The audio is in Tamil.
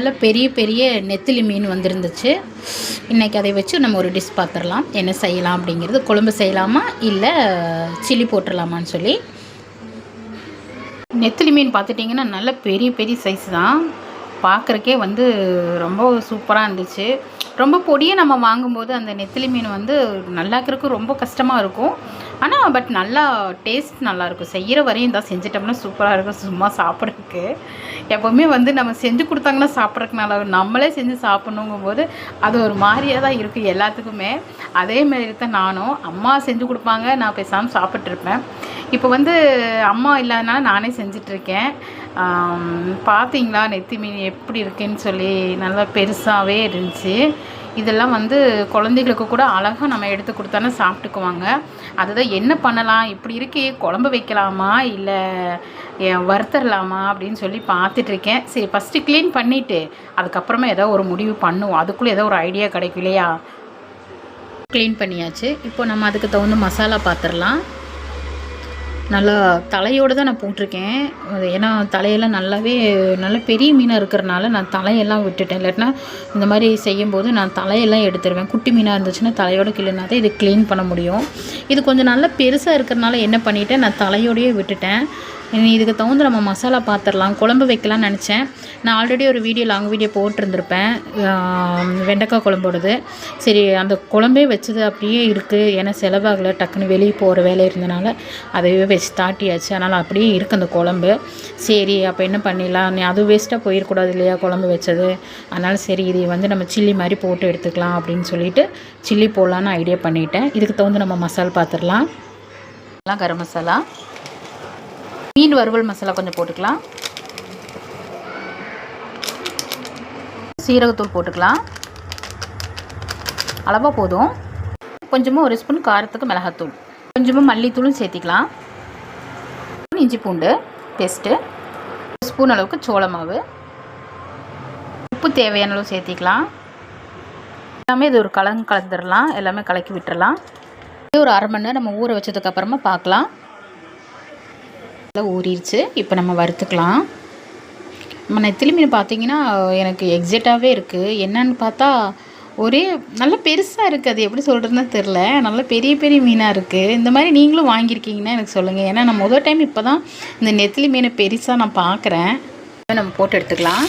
நல்ல பெரிய பெரிய நெத்திலி மீன் வந்துருந்துச்சு. இன்றைக்கி அதை வச்சு நம்ம ஒரு டிஷ் பார்த்துடலாம் என்ன செய்யலாம் அப்படிங்கிறது குழம்பு செய்யலாமா இல்லை சில்லி போட்டுடலாமான்னு சொல்லி. நெத்திலி மீன் பார்த்துட்டிங்கன்னா நல்ல பெரிய பெரிய சைஸ் தான். பார்க்குறக்கே வந்து ரொம்ப சூப்பராக இருந்துச்சு. ரொம்ப பொடியை நம்ம வாங்கும்போது அந்த நெத்திலி மீன் வந்து நல்லாக்கிறதுக்கு ரொம்ப கஷ்டமாக இருக்கும். ஆனால் பட் நல்லா டேஸ்ட் நல்லாயிருக்கும் செய்கிற வரையும் தான் செஞ்சிட்டோம்னா சூப்பராக இருக்கும். சும்மா சாப்பிட்றதுக்கு. எப்போவுமே வந்து நம்ம செஞ்சு கொடுத்தாங்கன்னா சாப்பிட்றதுக்கு நல்லா இருக்கும் நம்மளே செஞ்சு சாப்பிட்ணுங்கும் போது அது ஒரு மாதிரியாக தான் இருக்குது எல்லாத்துக்குமே. அதே மாதிரி தான் நானும். அம்மா செஞ்சு கொடுப்பாங்க. நான் பேசாமல் சாப்பிட்ருப்பேன் இப்போ வந்து அம்மா இல்லாதனால நானே செஞ்சிட்ருக்கேன். பார்த்தீங்களா நெத்தி மீன் எப்படி இருக்குன்னு சொல்லி நல்லா பெருசாகவே இருந்துச்சு. இதெல்லாம் வந்து குழந்தைகளுக்கு கூட அழகாக நம்ம எடுத்து கொடுத்தானே சாப்பிட்டுக்குவாங்க. அதுதான் என்ன பண்ணலாம்? இப்படி இருக்கே குழம்பு வைக்கலாமா? இல்லை வறுத்தரலாமா? அப்படின்னு சொல்லி பார்த்துட்ருக்கேன். சரி ஃபஸ்ட்டு க்ளீன் பண்ணிவிட்டு அதுக்கப்புறமா ஏதோ ஒரு முடிவு பண்ணுவோம். அதுக்குள்ளே ஏதோ ஒரு ஐடியா கிடைக்கும் இல்லையா? க்ளீன் பண்ணியாச்சு. இப்போ நம்ம அதுக்கு தகுந்த மசாலா பார்த்துடலாம் நல்லா தலையோடு தான் நான் போட்டிருக்கேன். அது ஏன்னா தலையெல்லாம் நல்லாவே நல்ல பெரிய மீனாக இருக்கிறனால நான் தலையெல்லாம் விட்டுட்டேன். இல்லாட்டினா இந்த மாதிரி செய்யும்போது நான் தலையெல்லாம் எடுத்துருவேன். குட்டி மீனாக இருந்துச்சுன்னா தலையோடு கிள்ளினா தான் இது க்ளீன் பண்ண முடியும். இது கொஞ்சம் நல்லா பெருசாக இருக்கிறனால என்ன பண்ணிட்டேன் நான் தலையோடையே விட்டுட்டேன். இனி இதுக்கு தகுந்த நம்ம மசாலா பார்த்துடலாம் குழம்பு வைக்கலாம்னு நினச்சேன். நான் ஆல்ரெடி ஒரு வீடியோ லாங் வீடியோ போட்டிருந்துருப்பேன். வெண்டைக்காய் குழம்போடது சரி அந்த குழம்பே வச்சது அப்படியே இருக்குது ஏன்னா செலவாகலை டக்குன்னு வெளியே போகிற வேலை இருந்தனால அதையே வச்சு தாட்டியாச்சு. அதனால் அப்படியே இருக்குது அந்த குழம்பு. சரி அப்போ என்ன பண்ணிடலாம்? நீ அது வேஸ்ட்டாக போயிடக்கூடாது இல்லையா குழம்பு வச்சது? அதனால் சரி இது வந்து நம்ம சில்லி மாதிரி போட்டு எடுத்துக்கலாம் அப்படின்னு சொல்லிட்டு சில்லி போடலான்னு ஐடியா பண்ணிட்டேன். இதுக்கு தகுந்த நம்ம மசாலா பார்த்துடலாம் கரம் மசாலா. மீன் வறுவல் மசாலா கொஞ்சம் போட்டுக்கலாம். சீரகத்தூள் போட்டுக்கலாம். அளவாக போதும். கொஞ்சமாக ஒரு ஸ்பூன் காரத்துக்கு மிளகாத்தூள். கொஞ்சமாக மல்லித்தூளும் சேர்த்திக்கலாம். இஞ்சி பூண்டு பேஸ்ட்டு ஒரு ஸ்பூன் அளவுக்கு சோள மாவு. உப்பு தேவையான அளவு சேர்த்திக்கலாம். எல்லாமே இது ஒரு கலந்து கலந்துடலாம் எல்லாமே கலக்கி விட்டுறலாம் ஒரு அரை மணி நேரம் நம்ம ஊற வச்சதுக்கப்புறமா பார்க்கலாம். நல்லா ஊறிடுச்சு இப்போ நம்ம வறுத்துக்கலாம். நம்ம நெத்திலி மீன் பார்த்தீங்கன்னா எனக்கு எக்ஸைட்டாகவே இருக்குது என்னன்னு பார்த்தா ஒரே நல்ல பெருசாக இருக்குது அது எப்படி சொல்கிறதுன்னு தெரில நல்ல பெரிய பெரிய மீனாக இருக்குது இந்த மாதிரி நீங்களும் வாங்கியிருக்கீங்கன்னா எனக்கு சொல்லுங்கள் ஏன்னா நான் முதல் டைம் இப்போ தான் இந்த நெத்திலி மீனை பெருசாக நான் பார்க்குறேன் நம்ம போட்டு எடுத்துக்கலாம்.